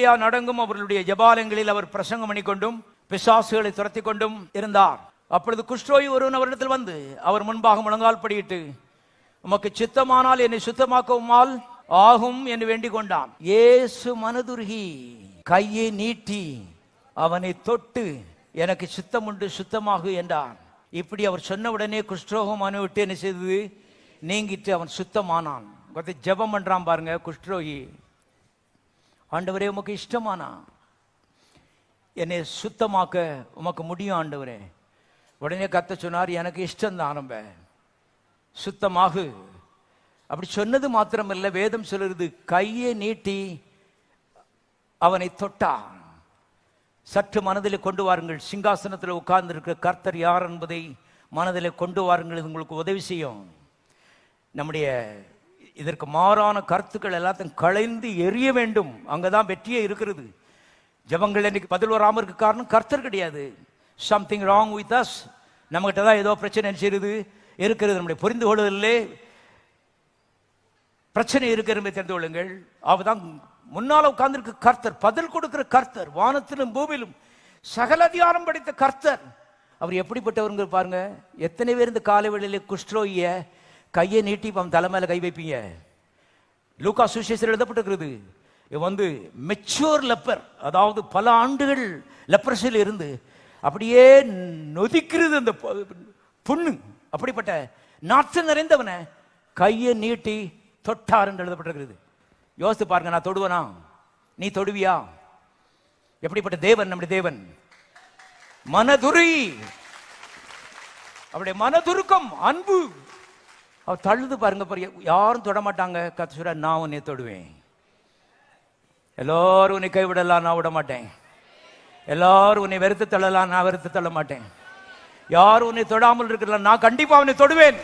இல்லையா நடங்கும் அவர்களுடைய ஜபாலயங்களில் அவர் பிரசங்கம் பண்ணிக்கொண்டும் பிசாசுகளை துரத்தி கொண்டும் இருந்தார். அப்பொழுது குஷ்டோய் ஒருவன் அவரிடத்தில் வந்து அவர் முன்பாக முழங்கால் படியிட்டு உமக்கு சித்தமானால் என்னை சுத்தமாக்கவுமால் ஆகும் என்று வேண்டிக் கொண்டான். ஏசு மனதுருகி கையை நீட்டி அவனை தொட்டு எனக்கு சித்தம் உண்டு சுத்தமாகு என்றான். இப்படி அவர் சொன்ன உடனே குஷ்டரோகம் விட்டு என்ன செய்தது? நீங்கிட்டு அவன் சுத்தமானான். ஜபம் பண்றான் பாருங்க குஷ்டரோகி ஆண்டவரே உமக்கு இஷ்டமானா? என்னை சுத்தமாக்க உமக்கு முடியும் ஆண்டவரே. உடனே கத்த சொன்னார் எனக்கு இஷ்டம் தான் ஆரம்ப. சுத்தமாகு. அப்படி சொன்னது மாத்திரமல்ல வேதம் சொல்லுறது கையை நீட்டி அவனை தொட்டான் சற்று மனதில் கொண்டு வாருங்கள். சிங்காசனத்தில் உட்கார்ந்துருக்கிற கர்த்தர் யார் என்பதை மனதில் கொண்டு வாருங்கள் உங்களுக்கு உதவி செய்யும். நம்முடைய இதற்கு மாறான கருத்துக்கள் எல்லாத்தையும் களைந்து எரிய வேண்டும். அங்கதான் வெற்றியே இருக்கிறது. ஜபங்கள் இன்னைக்கு பதில் வராமல் இருக்க காரணம்? கர்த்தர் கிடையாது. சம்திங் ராங் வித் அஸ் நம்மகிட்ட தான் ஏதோ பிரச்சனை செய்யுது இருக்கிறது நம்முடைய புரிந்து கொள்வதில்லே பிரச்சனை இருக்கிறது தெரிந்து கொள்ளுங்கள். அவதான் முன்னால உட்கார்ந்துருக்க கர்த்தர் பதில் கொடுக்கிற கர்த்தர் வானத்திலும் பூமியிலும் சகல அதிகாரம் படைத்த கர்த்தர். அவர் எப்படிப்பட்டவருங்க பாருங்க. எத்தனை பேர் இந்த காலை வேளையிலே குஷ்டரோகிய கையை நீட்டி அவன் தலை மேல கை வைப்பீங்க. லூக்கா சுசேஷர் எழுதப்பட்டிருக்கிறது. இவன் வந்து மெச்சூர் லெப்பர் அதாவது பல ஆண்டுகள் லெப்பரசியில் இருந்து அப்படியே நொதிக்கிறது அந்த புண்ணு. அப்படிப்பட்ட நாற்று நிறைந்தவனை கையை நீட்டி தொட்டார் என்று எழுதப்பட்டிருக்கிறது. யோசித்து பாருங்க நான் தொடுவனா? நீ தொடுவியா? எப்படிப்பட்ட தேவன் நம்முடைய தேவன்? மனதுரி அவருடைய மனதுருக்கம் அன்பு. அவர் தழுது பாருங்க பாரு யாரும் தொட மாட்டாங்க சொல்ற நான் உன்னை தொடுவேன். எல்லாரும் உன்னை கைவிடலாம் நான் விட மாட்டேன் எல்லாரும் உன்னை வெறுத்து தள்ளலாம் நான் வெறுத்து தள்ள மாட்டேன் யாரும் உன்னை தொடாமல் இருக்கலாம் நான் கண்டிப்பா அவனை தொடுவேன்.